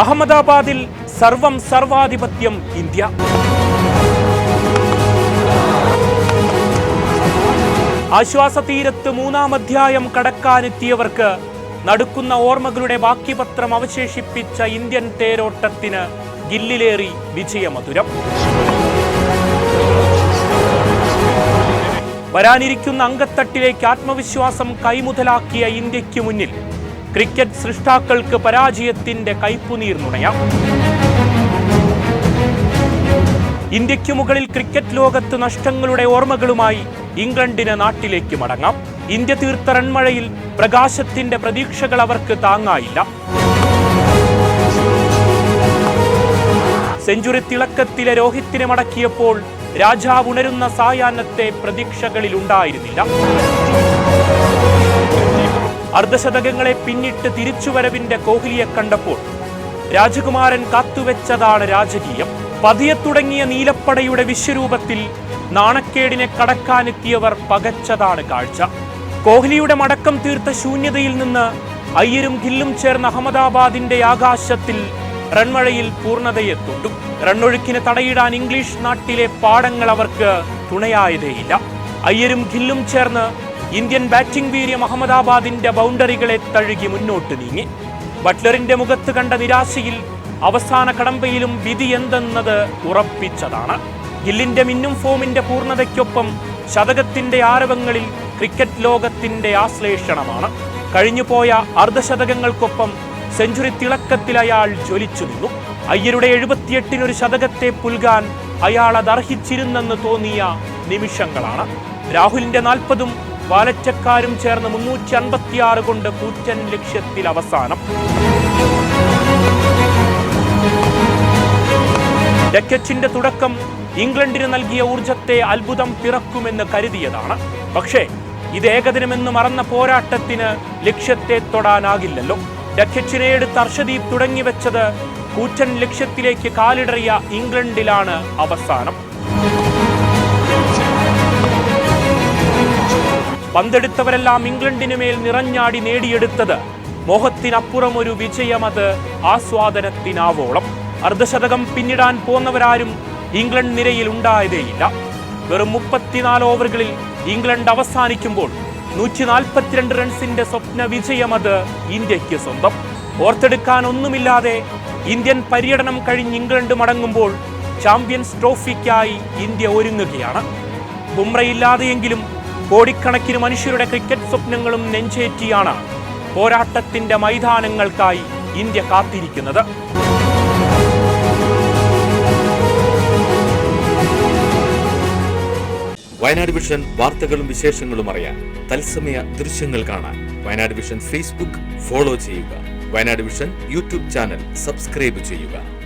അഹമ്മദാബാദിൽ സർവം സർവാധിപത്യം ഇന്ത്യ. ആശ്വാസതീരത്ത് മൂന്നാം അധ്യായം കടക്കാനെത്തിയവർക്ക് നടുക്കുന്ന ഓർമ്മകളുടെ ബാക്കിപത്രം അവശേഷിപ്പിച്ച ഇന്ത്യൻ തേരോട്ടത്തിന് ഗില്ലിലേറി വിജയമധുരം. വരാനിരിക്കുന്ന അങ്കത്തട്ടിലേക്ക് ആത്മവിശ്വാസം കൈമുതലാക്കിയ ഇന്ത്യയ്ക്ക് മുന്നിൽ ക്രിക്കറ്റ് സൃഷ്ടാക്കൾക്ക് പരാജയത്തിന്റെ കൈപ്പുനീർ നുണയാം. ഇന്ത്യയ്ക്കു മുകളിൽ ക്രിക്കറ്റ് ലോകത്ത് നഷ്ടങ്ങളുടെ ഓർമ്മകളുമായി ഇംഗ്ലണ്ടിന് നാട്ടിലേക്ക് മടങ്ങാം. ഇന്ത്യ തീർത്ത റൺമഴയിൽ പ്രകാശത്തിന്റെ പ്രതീക്ഷകൾ അവർക്ക് താങ്ങായില്ല. സെഞ്ചുറി തിളക്കത്തിലെ രോഹിത്തിനെ മടക്കിയപ്പോൾ രാജാവ് ഉണരുന്ന സായാഹ്നത്തെ പ്രതീക്ഷകളിൽ ഉണ്ടായിരുന്നില്ല. അർദ്ധശതകങ്ങളെ പിന്നിട്ട് തിരിച്ചുവരവിന്റെ കോഹ്ലിയെ കണ്ടപ്പോൾ രാജകുമാരൻ കാത്തുവെച്ചതാണ് രാജകീയം. പതിയെ തുടങ്ങിയ നീലപ്പടയുടെ വിശ്വരൂപത്തിൽ നാണക്കേടിനെ കടക്കാനെത്തിയവർ പകച്ചതാണ് കാഴ്ച. കോഹ്ലിയുടെ മടക്കം തീർത്ത ശൂന്യതയിൽ നിന്ന് അയ്യരും ഗില്ലും ചേർന്ന അഹമ്മദാബാദിന്റെ ആകാശത്തിൽ റൺമഴയിൽ പൂർണതയെ തൊട്ടു റണ്ണൊഴുക്കിന് തടയിടാൻ ഇംഗ്ലീഷ് നാട്ടിലെ പാടങ്ങൾ അവർക്ക് തുണയായതേയില്ല. അയ്യരും ഗില്ലും ചേർന്ന് ഇന്ത്യൻ ബാറ്റിംഗ് വീര്യം അഹമ്മദാബാദിന്റെ ബൗണ്ടറികളെ തഴുകി മുന്നോട്ട് നീങ്ങി. ബട്ട്ലറിന്റെ മുഖത്ത് കണ്ട നിരാശയിൽ അവസാന കടമ്പയിലും വിധി എന്തെന്നത് ഉറപ്പിച്ചതാണ്. ഗില്ലിന്റെ മിന്നും ഫോമിന്റെ പൂർണതയ്ക്കൊപ്പം ശതകത്തിന്റെ ആരവങ്ങളിൽ ക്രിക്കറ്റ് ലോകത്തിന്റെ ആശ്ലേഷണമാണ്. കഴിഞ്ഞുപോയ അർദ്ധശതകങ്ങൾക്കൊപ്പം സെഞ്ചുറി തിളക്കത്തിൽ അയാൾ ജ്വലിച്ചു നിന്നു. അയ്യരുടെ എഴുപത്തിയെട്ടിനൊരു ശതകത്തെ പുൽകാൻ അയാൾ അത് അർഹിച്ചിരുന്നെന്ന് തോന്നിയ നിമിഷങ്ങളാണ്. രാഹുലിന്റെ നാൽപ്പതും വാലറ്റക്കാരും ചേർന്ന് മുന്നൂറ്റി അൻപത്തിയാറ് കൊണ്ട് കൂറ്റൻ ലക്ഷ്യത്തിൽ അവസാനം. ഡക്കറ്റിന്റെ തുടക്കം ഇംഗ്ലണ്ടിന് നൽകിയ ഊർജത്തെ അത്ഭുതം പിറക്കുമെന്ന് കരുതിയതാണ്. പക്ഷേ ഇത് ഏകദിനമെന്ന് മറന്ന പോരാട്ടത്തിന് ലക്ഷ്യത്തെ തൊടാനാകില്ലല്ലോ. ഡക്കറ്റിനെ എടുത്ത് അർഷദീപ് തുടങ്ങിവെച്ചത് കൂറ്റൻ ലക്ഷ്യത്തിലേക്ക് കാലിടറിയ ഇംഗ്ലണ്ടിലാണ് അവസാനം. പന്തെടുത്തവരെല്ലാം ഇംഗ്ലണ്ടിന് മേൽ നിറഞ്ഞാടി നേടിയെടുത്തത്. മോഹത്തിനപ്പുറം ഒരു വിജയമത് ആസ്വാദനത്തിനാവോളം. അർദ്ധശതകം പിന്നിടാൻ പോന്നവരാരും ഇംഗ്ലണ്ട് നിരയിൽ ഉണ്ടായതേയില്ല. വെറും മുപ്പത്തിനാല് ഓവറുകളിൽ ഇംഗ്ലണ്ട് അവസാനിക്കുമ്പോൾ നൂറ്റി നാൽപ്പത്തിരണ്ട് റൺസിന്റെ സ്വപ്ന വിജയമത് ഇന്ത്യയ്ക്ക് സ്വന്തം. ഓർത്തെടുക്കാൻ ഒന്നുമില്ലാതെ ഇന്ത്യൻ പര്യടനം കഴിഞ്ഞ് ഇംഗ്ലണ്ട് മടങ്ങുമ്പോൾ ചാമ്പ്യൻസ് ട്രോഫിക്കായി ഇന്ത്യ ഒരുങ്ങുകയാണ്. ബുംറയില്ലാതെയെങ്കിലും കോടിക്കണക്കിന് മനുഷ്യരുടെ ക്രിക്കറ്റ് സ്വപ്നങ്ങളും നെഞ്ചേറ്റിയാണ് പോരാട്ടത്തിന്റെ മൈതാനങ്ങൾക്കായി ഇന്ത്യ കാത്തിരിക്കുന്നത്. വയനാട് വിഷൻ വാർത്തകളും വിശേഷങ്ങളും അറിയാൻ തത്സമയ ദൃശ്യങ്ങൾ കാണാൻ വയനാട് വിഷൻ ഫേസ്ബുക്ക് ഫോളോ ചെയ്യുക. Wayanad vision YouTube channel subscribe ചെയ്യുക.